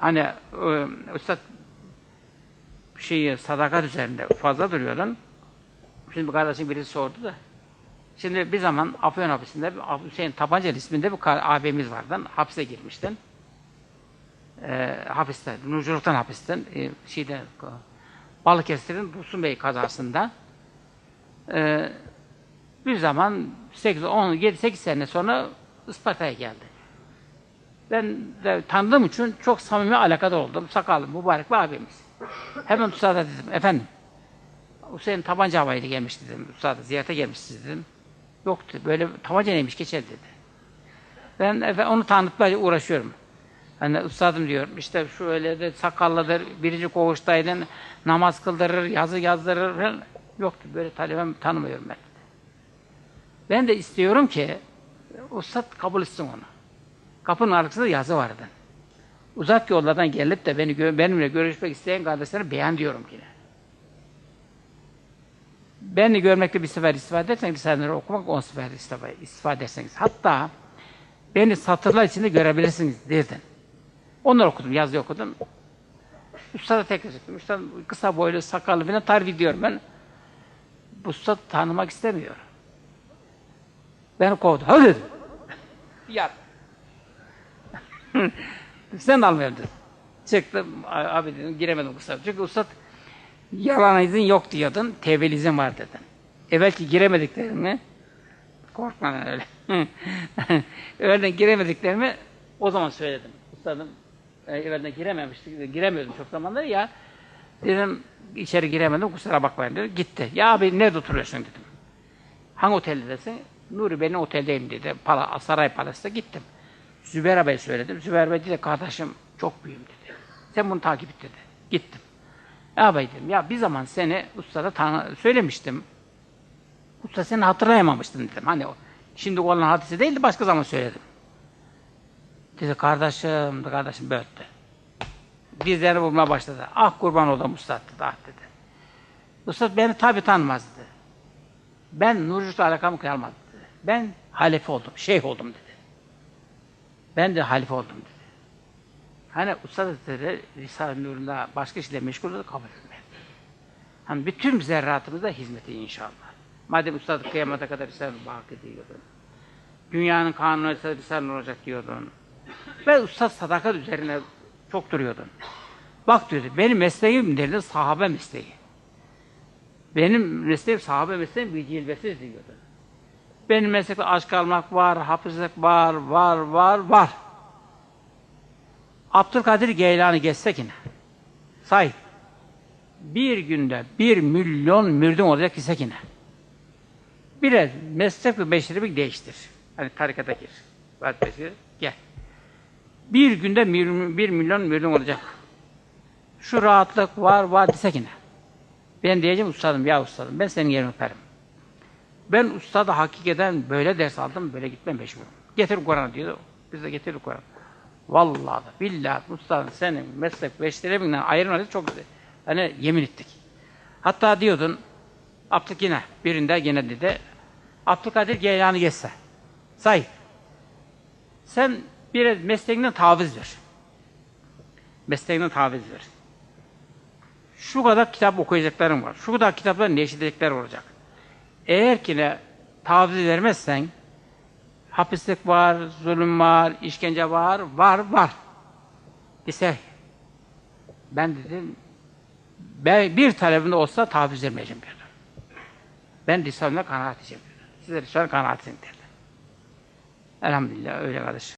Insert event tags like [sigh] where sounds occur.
Hani e, Üstad şeyi sadakat üzerinde fazla duruyordun. Şimdi bir kardeşim birisi sordu da. Şimdi bir zaman Afyon hapisinde Hüseyin Tabancalı isminde bir abimiz vardı. Hapse girmiştin. E, hapiste, Nurculuk'tan hapisten, e, şeyde, Balıkesir'in Dursun Bey kazasında e, bir zaman 8, 10, 7, 8 sene sonra Isparta'ya geldi. Ben de tanıdığım için çok samimi alakadar oldum. Sakallı, mübarek bir abimiz. Hemen Üstad'a dedim, efendim, Hüseyin tabanca havayla gelmiş dedim. Üstad'a ziyarete gelmişsiniz dedim. Yoktu, böyle tabanca neymiş geçer dedi. Ben efe, onu tanıtmaya uğraşıyorum. Hani üstadım diyorum, işte şu öyle de sakallıdır, birinci koğuştaydın, namaz kıldırır, yazı yazdırır. Yoktu, böyle talebem tanımıyorum ben. Ben de istiyorum ki, ustad kabul etsin onu. Kapının arkasında yazı vardı. Uzak yollardan gelip de beni benimle görüşmek isteyen kardeşlere beğen diyorum yine. Beni görmekte bir sefer istifade ederseniz, lisanları okumak on sefer istifade, ederseniz. Hatta beni satırlar içinde görebilirsiniz dedin. Onları okudum, yazı okudum. Üstad'a tekrar ettim. Üstad kısa boylu, sakallı falan tarif ediyorum ben. Bu tanımak istemiyor. Beni kovdu. Hadi dedi. Yat. Sen de dedim. Çıktım, abi dedim, giremedim ustad. Çünkü ustad, yalan izin yok diyordun, tevbeli izin var dedin. Evvelki giremediklerimi, korkma lan öyle. [laughs] Evvelden giremediklerimi o zaman söyledim. Ustadım, e, evvelden girememiştik, giremiyordum çok zamandır ya. Dedim, içeri giremedim, kusura bakmayın dedi. Gitti. Ya abi nerede oturuyorsun dedim. Hangi oteldesin? Nuri benim oteldeyim dedi. Pala, Saray Palas'ta gittim. Zübeyir Bey söyledim. Zübeyir Bey dedi kardeşim çok büyüğüm dedi. Sen bunu takip et dedi. Gittim. Ya bey dedim ya bir zaman seni ustada söylemiştim. Usta seni hatırlayamamıştım dedim. Hani şimdi olan hadise değildi başka zaman söyledim. Dedi kardeşim, kardeşim böğüttü. Dizlerini vurmaya başladı. Ah kurban oldum ustad dedi. Ah dedi. Ustad beni tabi tanımaz dedi. Ben Nurculuk'la alakamı kalmadı dedi. Ben halife oldum, şeyh oldum dedi. Ben de halife oldum dedi. Hani Ustad Hazretleri Risale-i Nur'unda başka işle meşgul oldu kabul etmedi. Hani bütün zerratımızda hizmeti inşallah. Madem Ustad kıyamata kadar Risale-i baki diyordun. Dünyanın kanunu Risale-i Nur olacak diyordun. Ve Ustad sadakat üzerine çok duruyordun. Bak diyordu, benim mesleğim derdi sahabe mesleği. Benim mesleğim sahabe mesleğim bir cilvesiz diyordu. Benim meslekte aşk almak var, hafızlık var, var, var, var. Abdülkadir Geylani geçsek yine. Say. Bir günde bir milyon mürdüm olacak isek yine. Biraz meslek ve meşrebi değiştir. Hani tarikata gir. Vazifesi gel. Bir günde bir, bir milyon mürdüm olacak. Şu rahatlık var, var desek yine. Ben diyeceğim ustadım, ya ustadım ben senin yerini öperim. Ben ustada hakikaten böyle ders aldım, böyle gitmem mecburum. Getir Kur'an'ı diyor. Biz de getirdik Kur'an'ı. Vallahi billahi ustadım senin meslek beşlerimden ayırmanı çok güzel. Hani yemin ettik. Hatta diyordun, Abdülk yine, birinde yine dedi, Abdülkadir Geylani geçse, say, sen biraz mesleğinden taviz ver. Mesleğinden taviz ver. Şu kadar kitap okuyacaklarım var. Şu kadar kitapların neşredecekler olacak. Eğer ki ne taviz vermezsen hapislik var, zulüm var, işkence var, var, var. Dese ben dedim ben bir talebimde olsa taviz vermeyeceğim bir. Ben Risale'ne kanaat edeceğim. Size Risale kanaat edin dedi. Elhamdülillah öyle kardeşim.